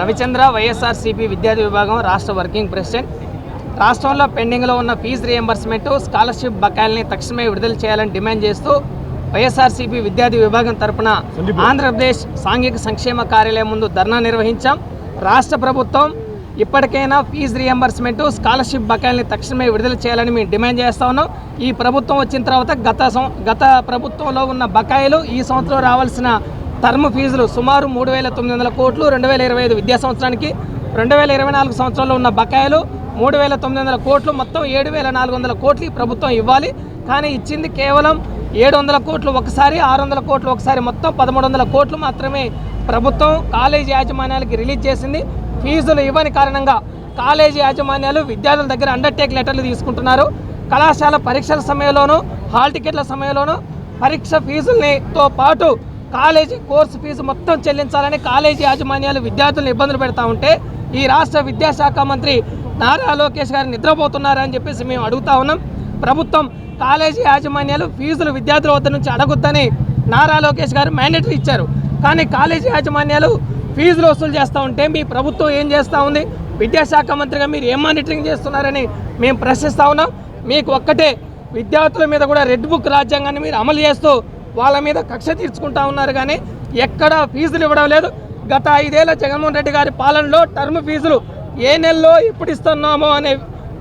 రవిచంద్ర వైఎస్ఆర్సీపీ విద్యార్థి విభాగం రాష్ట్ర వర్కింగ్ ప్రెసిడెంట్. రాష్ట్రంలో పెండింగ్లో ఉన్న ఫీజు రియంబర్స్మెంట్ స్కాలర్షిప్ బకాయిల్ని తక్షణమే విడుదల చేయాలని డిమాండ్ చేస్తూ వైఎస్ఆర్సీపీ విద్యార్థి విభాగం తరపున ఆంధ్రప్రదేశ్ సాంఘిక సంక్షేమ కార్యాలయం ముందు ధర్నా నిర్వహించాం. రాష్ట్ర ప్రభుత్వం ఇప్పటికైనా ఫీజు రియంబర్స్మెంట్ స్కాలర్షిప్ బకాయిల్ని తక్షణమే విడుదల చేయాలని మేము డిమాండ్ చేస్తా ఉన్నాం. ఈ ప్రభుత్వం వచ్చిన తర్వాత గత సం- గత ప్రభుత్వంలో ఉన్న బకాయిలు ఈ సంవత్సరం రావాల్సిన టర్మ్ ఫీజులు సుమారు మూడు వేల తొమ్మిది వందల కోట్లు రెండు వేల ఇరవై ఐదు విద్యా సంవత్సరానికి రెండు వేల ఇరవై నాలుగు సంవత్సరంలో ఉన్న బకాయిలు మూడు వేల తొమ్మిది వందల కోట్లు మొత్తం ఏడు వేల నాలుగు వందల కోట్లు ఈ ప్రభుత్వం ఇవ్వాలి. కానీ ఇచ్చింది కేవలం ఏడు వందల కోట్లు ఒకసారి ఆరు వందల కోట్లు ఒకసారి మొత్తం పదమూడు వందల కోట్లు మాత్రమే ప్రభుత్వం కాలేజీ యాజమాన్యాలకి రిలీజ్ చేసింది. ఫీజులు ఇవ్వని కారణంగా కాలేజీ యాజమాన్యాలు విద్యార్థుల దగ్గర అండర్టేక్ లెటర్లు తీసుకుంటున్నారు. కళాశాల పరీక్షల సమయంలోనూ హాల్ టికెట్ల సమయంలోనూ పరీక్ష ఫీజులతో పాటు కాలేజీ కోర్సు ఫీజు మొత్తం చెల్లించాలని కాలేజీ యాజమాన్యాలు విద్యార్థులను ఇబ్బందులు పెడతా ఉంటే ఈ రాష్ట్ర విద్యాశాఖ మంత్రి నారా లోకేష్ గారు నిద్రపోతున్నారని చెప్పేసి మేము అడుగుతా ఉన్నాం. ప్రభుత్వం కాలేజీ యాజమాన్యాలు ఫీజులు విద్యార్థుల వద్ద నుంచి అడగొద్దని నారా లోకేష్ గారు మ్యాండేటరీ ఇచ్చారు. కానీ కాలేజీ యాజమాన్యాలు ఫీజులు వసూలు చేస్తూ ఉంటే మీ ప్రభుత్వం ఏం చేస్తూ ఉంది? విద్యాశాఖ మంత్రిగా మీరు ఏం మానిటరింగ్ చేస్తున్నారని మేము ప్రశ్నిస్తా ఉన్నాం. మీకు ఒక్కటే విద్యార్థుల మీద కూడా రెడ్ బుక్ రాజ్యాంగాన్ని మీరు అమలు చేస్తూ వాళ్ళ మీద కక్ష తీర్చుకుంటా ఉన్నారు కానీ ఎక్కడ ఫీజులు ఇవ్వడం లేదు. గత ఐదేళ్ళ జగన్మోహన్ రెడ్డి గారి పాలనలో టర్మ్ ఫీజులు ఏ నెలలో ఎప్పుడు ఇస్తున్నామో అనే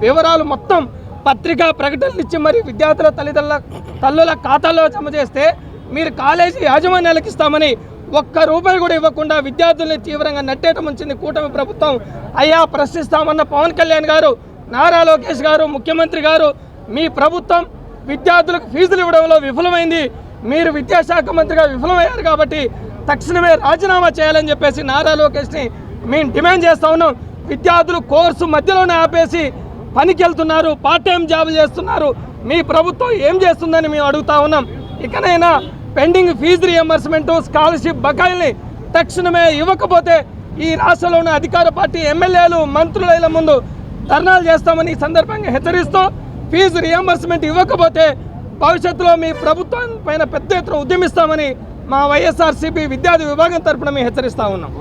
వివరాలు మొత్తం పత్రికా ప్రకటనలు ఇచ్చి మరి విద్యార్థుల తల్లిదండ్రుల తల్లుల ఖాతాల్లో జమ చేస్తే మీరు కాలేజీ యాజమాన్యాలకు ఇస్తామని ఒక్క రూపాయి కూడా ఇవ్వకుండా విద్యార్థుల్ని తీవ్రంగా నట్టేట ముంచింది కూటమి ప్రభుత్వం. అయ్యా ప్రశ్నిస్తామన్న పవన్ కళ్యాణ్ గారు నారా లోకేష్ గారు ముఖ్యమంత్రి గారు మీ ప్రభుత్వం విద్యార్థులకు ఫీజులు ఇవ్వడంలో విఫలమైంది. మీరు విద్యాశాఖ మంత్రిగా విఫలమయ్యారు కాబట్టి తక్షణమే రాజీనామా చేయాలని చెప్పేసి నారా లోకేష్ని మేము డిమాండ్ చేస్తా ఉన్నాం. విద్యార్థులు కోర్సు మధ్యలోనే ఆపేసి పనికి వెళ్తున్నారు పార్ట్ టైం జాబ్ చేస్తున్నారు. మీ ప్రభుత్వం ఏం చేస్తుందని మేము అడుగుతా ఉన్నాం. ఇకనైనా పెండింగ్ ఫీజు రియంబర్స్మెంటు స్కాలర్షిప్ బకాయిల్ని తక్షణమే ఇవ్వకపోతే ఈ రాష్ట్రంలో ఉన్న అధికార పార్టీ ఎమ్మెల్యేలు మంత్రుల ముందు ధర్నాలు చేస్తామని ఈ సందర్భంగా హెచ్చరిస్తూ ఫీజు రియంబర్స్మెంట్ ఇవ్వకపోతే భవిష్యత్తులో మీ ప్రభుత్వం పైన పెద్ద ఎత్తున ఉద్యమిస్తామని మా వైఎస్ఆర్సీపీ విద్యార్థి విభాగం తరఫున మేము హెచ్చరిస్తా ఉన్నాం.